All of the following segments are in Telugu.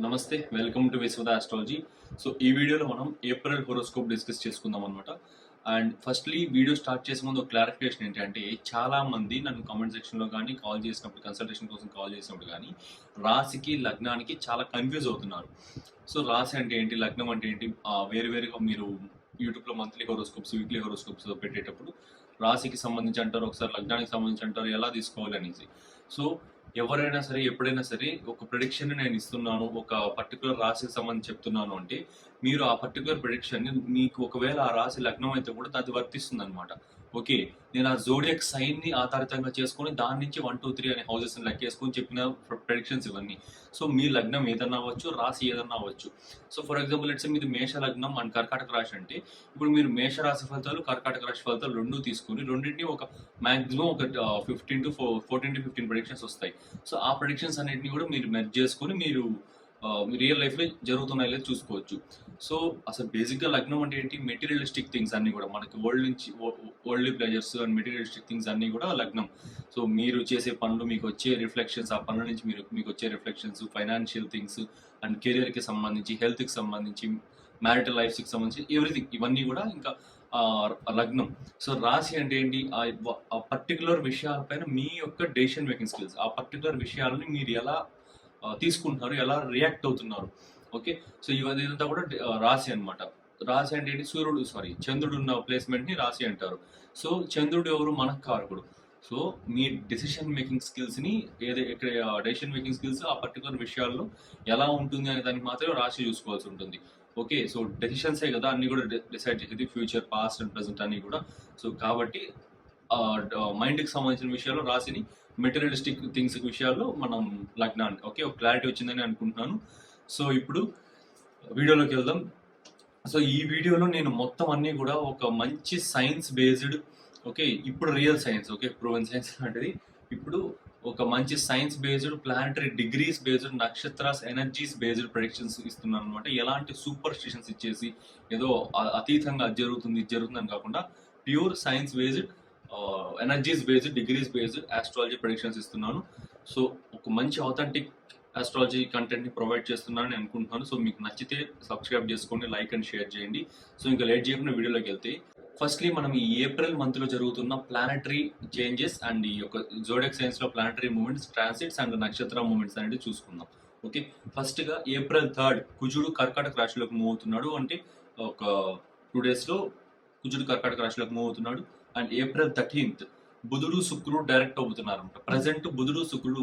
నమస్తే welcome to Vishwada astrology so ఈ వీడియోలో మనం ఏప్రిల్ హోరోస్కోప్ డిస్కస్ చేసుకుందాం అనమాట అండ్ ఫస్ట్లీ వీడియో స్టార్ట్ చేసే ముందు క్లారిఫికేషన్ ఏంటంటే చాలా మంది నన్ను కామెంట్ సెక్షన్లో కానీ కాల్ చేసినప్పుడు కన్సల్టేషన్ కోసం కాల్ చేసినప్పుడు కానీ రాశికి లగ్నానికి చాలా కన్ఫ్యూజ్ అవుతున్నారు. సో రాశి అంటే ఏంటి లగ్నం అంటే ఏంటి వేరు వేరుగా మీరు యూట్యూబ్లో మంత్లీ హోరోస్కోప్స్ వీక్లీ హోరోస్కోప్స్ పెట్టేటప్పుడు రాశికి సంబంధించి అంటారు ఒకసారి లగ్నానికి సంబంధించి అంటారు ఎలా తీసుకోవాలి అనేసి. సో ఎవరైనా సరే ఎప్పుడైనా సరే ఒక ప్రొడిక్షన్ నేను ఇస్తున్నాను ఒక పర్టికులర్ రాశికి సంబంధించి చెప్తున్నాను అంటే మీరు ఆ పర్టికులర్ ప్రిడిక్షన్ మీకు ఒకవేళ ఆ రాశి లగ్నం అయితే కూడా అది వర్తిస్తుంది అనమాట ఓకే నేను ఆ జోడియక్ సైన్ని ఆధారితంగా చేసుకొని దాని నుంచి వన్ టూ త్రీ అనే హౌసెస్ లెక్కేసుకొని చెప్పిన ప్రొడిక్షన్స్ ఇవన్నీ. సో మీ లగ్నం ఏదన్నా అవ్వచ్చు రాశి ఏదన్నా అవ్వచ్చు. సో ఫర్ ఎగ్జాంపుల్ లెట్స్ మీది మేష లగ్నం అండ్ కర్కాటక రాశి అంటే ఇప్పుడు మీరు మేష రాశి ఫలితాలు కర్కాటక రాశి ఫలితాలు రెండు తీసుకొని రెండింటిని ఒక మాక్సిమం ఒక fifteen to fourteen to fifteen predictions వస్తాయి. సో ఆ ప్రొడిక్షన్స్ అన్నిటిని కూడా మీరు మెర్జ్ చేసుకొని మీరు రియల్ లైఫ్లో జరుగుతున్నాయి లేదు చూసుకోవచ్చు. సో అసలు బేసిక్గా లగ్నం అంటే ఏంటి? మెటీరియలిస్టిక్ థింగ్స్ అన్ని కూడా. మనకి వరల్డ్ నుంచి world pleasures and materialistic things అన్ని కూడా లగ్నం. సో మీరు చేసే పనులు మీకు వచ్చే రిఫ్లెక్షన్స్ ఆ పనుల నుంచి మీరు మీకు వచ్చే రిఫ్లెక్షన్స్ ఫైనాన్షియల్ థింగ్స్ అండ్ కెరియర్కి సంబంధించి హెల్త్కి సంబంధించి మ్యారిటల్ లైఫ్స్కి సంబంధించి ఎవ్రీథింగ్ ఇవన్నీ కూడా ఇంకా లగ్నం. సో రాశి అంటే ఏంటి? ఆ పర్టికులర్ విషయాలపైన మీ యొక్క డెసిషన్ మేకింగ్ స్కిల్స్ ఆ పర్టికులర్ విషయాలని మీరు ఎలా తీసుకుంటున్నారు ఎలా రియాక్ట్ అవుతున్నారు. ఓకే సో ఇవన్నీ ఇదంతా కూడా రాశి అన్నమాట. రాశి అంటే ఏంటి? సూర్యుడు సారీ చంద్రుడు ఉన్న ప్లేస్మెంట్ని రాశి అంటారు. సో చంద్రుడు ఎవరు? మనకు కారకుడు సో మీ డెసిషన్ మేకింగ్ స్కిల్స్ని ఏదో ఇక్కడ డెసిషన్ మేకింగ్ స్కిల్స్ ఆ పర్టికులర్ విషయాల్లో ఎలా ఉంటుంది అనే దానికి మాత్రమే రాశి చూసుకోవాల్సి ఉంటుంది. ఓకే సో డెసిషన్సే కదా అన్ని కూడా డిసైడ్ చేసేది ఫ్యూచర్ పాస్ట్ అండ్ ప్రజెంట్ అన్ని కూడా. సో కాబట్టి మైండ్కి సంబంధించిన విషయాల్లో రాసిని మెటీరియలిస్టిక్ థింగ్స్ విషయాల్లో మనం లగ్నాన్ని ఓకే ఒక క్లారిటీ వచ్చిందని అనుకుంటున్నాను. సో ఇప్పుడు వీడియోలోకి వెళ్దాం. సో ఈ వీడియోలో నేను మొత్తం అన్నీ కూడా ఒక మంచి సైన్స్ బేస్డ్ ఓకే ఇప్పుడు real science okay proven science లాంటిది. ఇప్పుడు ఒక మంచి science based planetary degrees based నక్షత్రాస్ energies based predictions ఇస్తున్నాను అనమాట ఎలాంటి సూపర్ స్టిషన్స్ ఇచ్చేసి ఏదో అతీతంగా జరుగుతుంది జరుగుతుందని జరుగుతుంది అని కాకుండా pure science based energies based degrees based astrology predictions ఇస్తున్నాను. సో ఒక మంచి అథెంటిక్ ఆస్ట్రాలజీ కంటెంట్ని ప్రొవైడ్ చేస్తున్నానని అనుకుంటున్నాను. సో మీకు నచ్చితే సబ్స్క్రైబ్ చేసుకోండి లైక్ అండ్ షేర్ చేయండి. సో ఇంకా లేట్ చేయకుండా వీడియోలోకి వెళ్తే ఫస్ట్లీ మనం ఈ ఏప్రిల్ మంత్లో జరుగుతున్న ప్లానటరీ చేంజెస్ అండ్ ఈ యొక్క జోడెక్ సైన్స్లో ప్లానటరీ మూమెంట్స్ ట్రాన్సిట్స్ అండ్ నక్షత్ర మూమెంట్స్ అనేది చూసుకుందాం. ఓకే ఫస్ట్గా ఏప్రిల్ థర్డ్ కుజుడు కర్కాటక రాశిలోకి మూవ్ అవుతున్నాడు. అంటే ఒక టూ డేస్లో కుజుడు కర్కాటక రాశిలోకి మూవ్ అవుతున్నాడు. అండ్ ఏప్రిల్ థర్టీన్త్ బుధుడు శుక్రుడు డైరెక్ట్ అవుతున్నారు అనమాట ప్రజెంట్ బుధుడు శుక్రుడు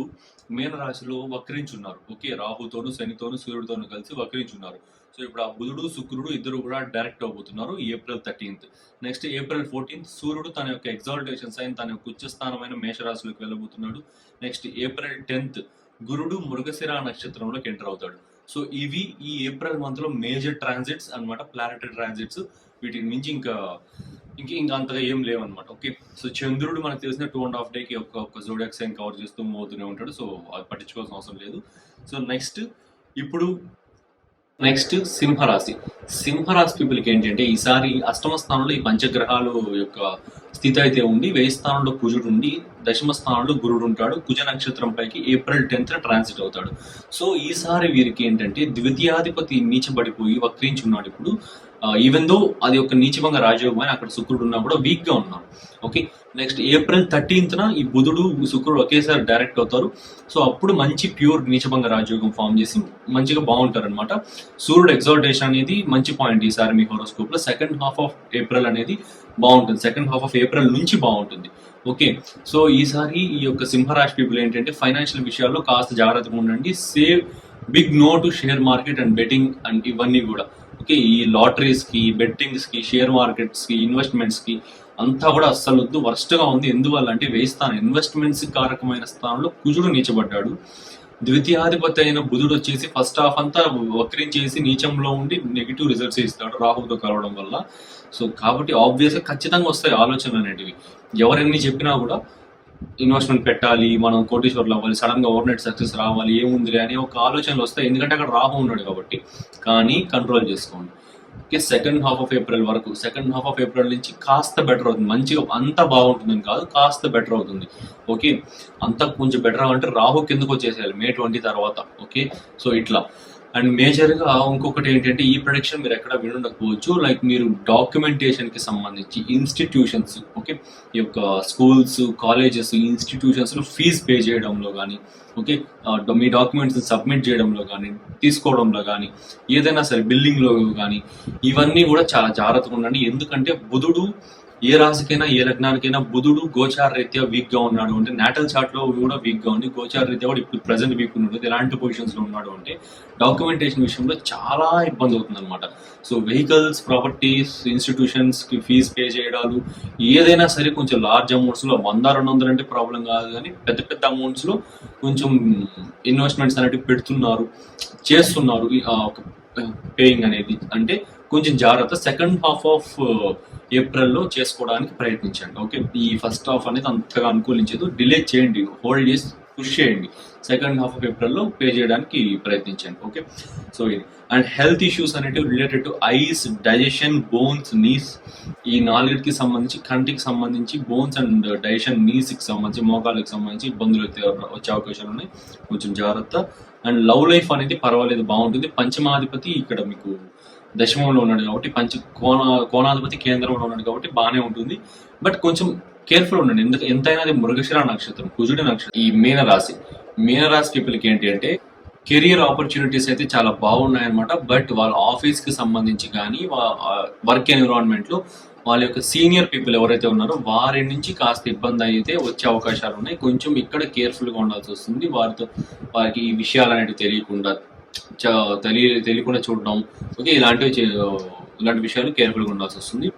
మీన రాశిలో వక్రించున్నారు. ఓకే రాహుతోను శనితోను సూర్యుడితోను కలిసి వక్రించున్నారు. సో ఇప్పుడు ఆ బుధుడు శుక్రుడు ఇద్దరు కూడా direct అవబోతున్నారు April thirteenth. Next April fourteenth సూర్యుడు తన యొక్క ఎగ్జాల్టేషన్ సైన్ తన యొక్క ఉచ్చస్థానమైన మేషరాశిలోకి వెళ్ళబోతున్నాడు. నెక్స్ట్ ఏప్రిల్ టెన్త్ గురుడు మృగశిర నక్షత్రంలోకి ఎంటర్ అవుతాడు. సో ఇవి ఈ ఏప్రిల్ మంత్లో మేజర్ ట్రాన్సిట్స్ అన్నమాట ప్లానటరీ ట్రాన్సిట్స్. వీటికి మించి ఇంకా ఇంక ఇంకా అంతగా ఏం లేవన్నమాట. ఓకే సో చంద్రుడు మనకు తెలిసిన టూ అండ్ హాఫ్ డేకి ఒక ఒక జోడాక్ సైన్ కవర్ చేస్తూ మోతూనే ఉంటాడు. సో అది పట్టించుకోవాల్సిన అవసరం లేదు. సో నెక్స్ట్ ఇప్పుడు నెక్స్ట్ సింహరాశి. సింహరాశి పీపుల్కి ఏంటంటే ఈసారి అష్టమ స్థానంలో ఈ పంచగ్రహాలు యొక్క స్థితి అయితే ఉండి వేయి స్థానంలో కుజుడు ఉండి దశమ స్థానంలో గురుడు ఉంటాడు. కుజ నక్షత్రం పైకి ఏప్రిల్ టెన్త్ ట్రాన్సిట్ అవుతాడు. సో ఈసారి వీరికి ఏంటంటే ద్వితీయాధిపతి నీచబడిపోయి వక్రించి ఉన్నాడు ఇప్పుడు ఈవెన్ దో అది ఒక నీచభంగ రాజయోగం అని అక్కడ శుక్రుడు ఉన్నా కూడా వీక్గా ఉన్నాడు. ఓకే నెక్స్ట్ ఏప్రిల్ థర్టీన్త్ న ఈ బుధుడు శుక్రుడు ఒకేసారి డైరెక్ట్ అవుతారు. సో అప్పుడు మంచి ప్యూర్ నీచభంగ రాజయోగం ఫామ్ చేసి మంచిగా బాగుంటారు అనమాట సూర్యుడు ఎగ్జాల్టేషన్ అనేది మంచి పాయింట్ ఈసారి మీ హోరోస్కోప్లో. సెకండ్ హాఫ్ ఆఫ్ ఏప్రిల్ అనేది బాగుంటుంది. సెకండ్ హాఫ్ ఆఫ్ ఏప్రిల్ నుంచి బాగుంటుంది. ఓకే. సో ఈసారి ఈ యొక్క సింహరాశి పీపుల్ ఏంటంటే ఫైనాన్షియల్ విషయాల్లో కాస్త జాగ్రత్తగా ఉండండి. Say big no to share market and betting and ఇవన్నీ కూడా. ఓకే ఈ లాటరీస్కి బెట్టింగ్స్కి షేర్ మార్కెట్స్కి ఇన్వెస్ట్మెంట్స్కి అంతా కూడా అస్సలు వద్దు వరస్ట్గా గా ఉంది. ఎందువల్ల అంటే వేయి స్థానం ఇన్వెస్ట్మెంట్స్ కారకమైన స్థానంలో కుజుడు నీచబడ్డాడు. ద్వితీయాధిపతి అయిన బుధుడు వచ్చేసి ఫస్ట్ హాఫ్ అంతా వక్రించేసి నీచంలో ఉండి నెగిటివ్ రిజల్ట్స్ ఇస్తాడు రాహుతో కలవడం వల్ల. సో కాబట్టి ఆబ్వియస్గా ఖచ్చితంగా వస్తాయి ఆలోచనలు అనేటివి. ఎవరెన్ని చెప్పినా కూడా ఇన్వెస్ట్మెంట్ పెట్టాలి మనం కోటీశ్వర్లు అవ్వాలి సడన్గా ఓవర్ నైట్ సక్సెస్ రావాలి ఏముంది అని ఒక ఆలోచనలు వస్తాయి. ఎందుకంటే అక్కడ రాహు ఉన్నాడు కాబట్టి. కానీ కంట్రోల్ చేసుకోండి. Okay second half of April వరకు. సెకండ్ హాఫ్ ఆఫ్ ఏప్రిల్ నుంచి కాస్త బెటర్ అవుతుంది. మంచిగా అంత బాగుంటుందని కాదు కాస్త బెటర్ అవుతుంది. ఓకే అంత కొంచెం బెటర్ అంటే రాహు కిందకు వచ్చేసేయాలి? మే ట్వంటీ తర్వాత. ఓకే సో ఇట్లా. అండ్ మేజర్గా ఇంకొకటి ఏంటంటే ఈ ప్రొడక్షన్ మీరు ఎక్కడ వినుండకపోవచ్చు. లైక్ మీరు డాక్యుమెంటేషన్కి సంబంధించి ఇన్స్టిట్యూషన్స్ ఓకే ఈ యొక్క స్కూల్స్ కాలేజెస్ ఇన్స్టిట్యూషన్స్లో ఫీజు పే చేయడంలో కానీ ఓకే మీ డాక్యుమెంట్స్ సబ్మిట్ చేయడంలో కానీ తీసుకోవడంలో కానీ ఏదైనా సరే బిల్డింగ్లో కానీ ఇవన్నీ కూడా చాలా జాగ్రత్తగా ఉండండి. ఎందుకంటే బుధుడు ఏ రాశికైనా ఏ లగ్నానికైనా బుధుడు గోచార రీత్యా వీక్గా ఉన్నాడు అంటే నాటల్ చార్ట్లో కూడా వీక్గా ఉంది గోచార రీత్యా కూడా ఇప్పుడు ప్రెసెంట్ వీక్ ఉన్నాడు. ఎలాంటి పొజిషన్స్లో ఉన్నాడు అంటే డాక్యుమెంటేషన్ విషయంలో చాలా ఇబ్బంది అవుతుంది అనమాట సో వెహికల్స్ ప్రాపర్టీస్ ఇన్స్టిట్యూషన్స్కి ఫీజ్ పే చేయడాలు ఏదైనా సరే కొంచెం లార్జ్ అమౌంట్స్లో వంద రెండు వందలు అంటే ప్రాబ్లం కాదు కానీ పెద్ద పెద్ద అమౌంట్స్లో కొంచెం ఇన్వెస్ట్మెంట్స్ అనేటివి పెడుతున్నారు చేస్తున్నారు. ఒక పేయింగ్ అనేది అంటే కొంచెం జాగ్రత్త సెకండ్ హాఫ్ ఆఫ్ ఏప్రిల్లో చేసుకోవడానికి ప్రయత్నించండి. ఓకే ఈ ఫస్ట్ హాఫ్ అనేది అంతగా అనుకూలించదు. డిలే చేయండి. హోల్డ్ చేసి కృషి చేయండి. సెకండ్ హాఫ్ ఆఫ్ ఏప్రిల్లో పే చేయడానికి ప్రయత్నించండి. ఓకే? సో ఇది. అండ్ హెల్త్ ఇష్యూస్ అనేటివి related to eyes digestion bones knees. ఈ నాలుగిటికి సంబంధించి కంటికి సంబంధించి బోన్స్ అండ్ డైజెషన్ నీస్కి సంబంధించి మోకాళ్ళకి సంబంధించి ఇబ్బందులు వచ్చే అవకాశాలు ఉన్నాయి. కొంచెం జాగ్రత్త. అండ్ లవ్ లైఫ్ అనేది పర్వాలేదు బాగుంటుంది. పంచమాధిపతి ఇక్కడ మీకు దశమంలో ఉన్నాడు కాబట్టి పంచ కోణ కోణాధిపతి కేంద్రంలో ఉన్నాడు కాబట్టి బాగానే ఉంటుంది. బట్ కొంచెం కేర్ఫుల్ ఉండండి. ఎందుకు? ఎంతైనా అది మృగశిర నక్షత్రం కుజుడి నక్షత్రం. ఈ మీనరాశి. మీనరాశి పీపుల్కి ఏంటి అంటే కెరియర్ ఆపర్చునిటీస్ అయితే చాలా బాగున్నాయన్నమాట. బట్ వాళ్ళ ఆఫీస్కి సంబంధించి కానీ వర్క్ ఎన్విరాన్మెంట్లో వాళ్ళ యొక్క సీనియర్ పీపుల్ ఎవరైతే ఉన్నారో వారి నుంచి కాస్త ఇబ్బంది అయితే వచ్చే అవకాశాలు ఉన్నాయి. కొంచెం ఇక్కడ కేర్ఫుల్గా ఉండాల్సి వస్తుంది. వారితో వారికి ఈ విషయాలు అనేవి తెలియకుండా చ- తెలియ తెలియకుండా చూడడం. ఓకే ఇలాంటివి చే- ఇలాంటి విషయాలు కేర్ఫుల్గా ఉండాల్సి వస్తుంది.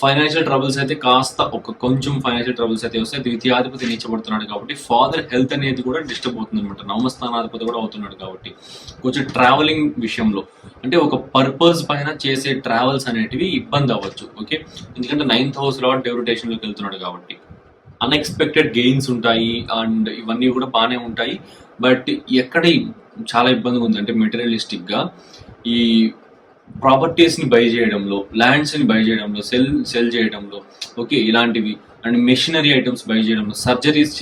ఫైనాన్షియల్ ట్రబుల్స్ అయితే కాస్త ఒక కొంచెం ఫైనాన్షియల్ ట్రబుల్స్ అయితే వస్తాయి ద్వితీయాధిపతి నీచబడుతున్నాడు కాబట్టి ఫాదర్ హెల్త్ అనేది కూడా డిస్టర్బ్ అవుతుంది అనమాట నవమస్థానాధిపతి కూడా అవుతున్నాడు కాబట్టి. కొంచెం ట్రావెలింగ్ విషయంలో. అంటే ఒక పర్పస్ పైన చేసే ట్రావెల్స్ అనేటివి ఇబ్బంది అవ్వచ్చు. ఓకే ఎందుకంటే నైన్త్ హౌస్లో డెవరిటేషన్లోకి వెళ్తున్నాడు కాబట్టి. అన్ఎక్స్పెక్టెడ్ గెయిన్స్ ఉంటాయి అండ్ ఇవన్నీ కూడా బాగానే ఉంటాయి. బట్ ఎక్కడ చాలా ఇబ్బందిగా ఉంది. అంటే మెటీరియలిస్టిక్గా ఈ ప్రాపర్టీస్ని బై చేయడంలో ల్యాండ్స్ని బై చేయడంలో సెల్ సెల్ చేయడంలో ఓకే ఇలాంటివి. అండ్ మెషినరీ ఐటమ్స్ బై చేయడంలో సర్జరీస్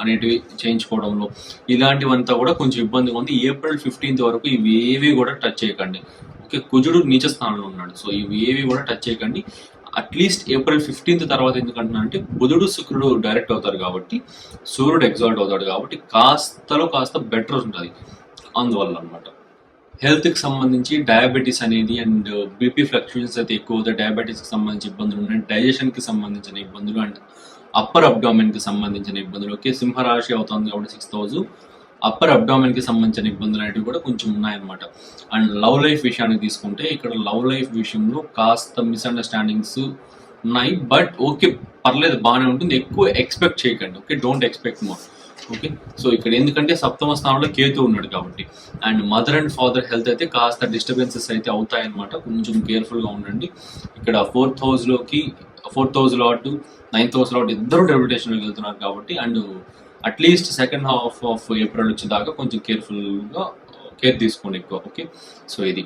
అనేటివి చేయించుకోవడంలో ఇలాంటివంతా కూడా కొంచెం ఇబ్బందిగా ఉంది. ఏప్రిల్ ఫిఫ్టీన్త్ వరకు ఇవి ఏవి కూడా టచ్ చేయకండి. ఓకే కుజుడు నీచ స్థానంలో ఉన్నాడు. సో ఇవి ఏవి కూడా టచ్ చేయకండి. అట్లీస్ట్ ఏప్రిల్ ఫిఫ్టీన్త్ తర్వాత ఎందుకంటున్నా అంటే బుధుడు శుక్రుడు డైరెక్ట్ అవుతారు కాబట్టి సూర్యుడు ఎగ్జాల్ట్ అవుతాడు కాబట్టి కాస్తలో కాస్త బెటర్ ఉంటుంది. అందువల్ల అనమాట హెల్త్కి సంబంధించి డయాబెటీస్ అనేది అండ్ బీపీ ఫ్లక్చుయేషన్స్ అయితే ఎక్కువ డయాబెటీస్కి సంబంధించి ఇబ్బందులు ఉన్నాయి. డైజెషన్కి సంబంధించిన ఇబ్బందులు అండ్ అప్పర్ అబ్డామిన్కి సంబంధించిన ఇబ్బందులు. ఓకే సింహరాశి అవుతుంది కాబట్టి సిక్స్ థౌజండ్ అప్పర్ అబ్డామిన్కి సంబంధించిన ఇబ్బందులు అనేవి కూడా కొంచెం ఉన్నాయన్నమాట. అండ్ లవ్ లైఫ్ విషయానికి తీసుకుంటే ఇక్కడ లవ్ లైఫ్ విషయంలో కాస్త మిస్అండర్స్టాండింగ్స్ ఉన్నాయి. బట్ ఓకే పర్లేదు బాగానే ఉంటుంది. ఎక్కువ ఎక్స్పెక్ట్ చేయకండి. Okay don't expect more. Okay so ఇక్కడ ఎందుకంటే సప్తమ స్థానంలో కేతు ఉన్నాడు కాబట్టి. And mother and father health అయితే కాస్త డిస్టర్బెన్సెస్ అయితే అవుతాయన్నమాట. కొంచెం కేర్ఫుల్గా ఉండండి. ఇక్కడ ఫోర్త్ హౌస్లోకి fourth house lord ninth house lord ఇద్దరు డెప్యుటేషన్లోకి వెళ్తున్నారు కాబట్టి. And atleast second half of April వచ్చేదాకా కొంచెం కేర్ఫుల్గా కేర్ తీసుకోండి ఎక్కువ. ఓకే సో ఇది.